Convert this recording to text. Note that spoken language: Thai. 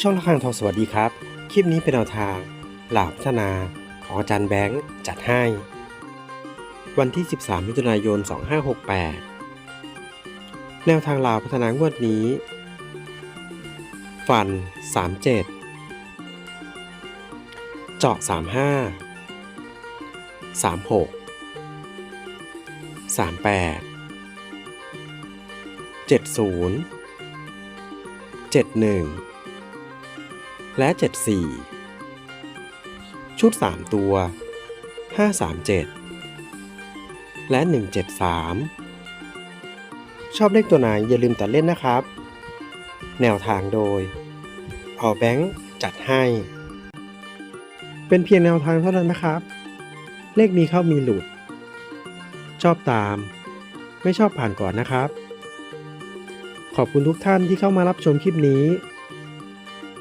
ช่องละครังทองสวัสดีครับ คลิปนี้เป็นแนวทางหลาบพัฒนาของอาจารย์แบงค์จัดให้ วันที่ 13 มิถุนายน 2568 แนวทางลาวพัฒนางวดนี้ ฟัน 37 เจาะ 35 36 38 70 71 และ 74 ชุด 3 ตัว 537 และ 173 ชอบเลขตัวไหนอย่าลืมตัดเล่นนะครับ แนวทางโดยออแบงค์จัดให้ เป็นเพียงแนวทางเท่านั้นนะครับ เลขมีเข้ามีหลุด ชอบตาม ไม่ชอบผ่านก่อนนะครับ ขอบคุณทุกท่านที่เข้ามารับชมคลิปนี้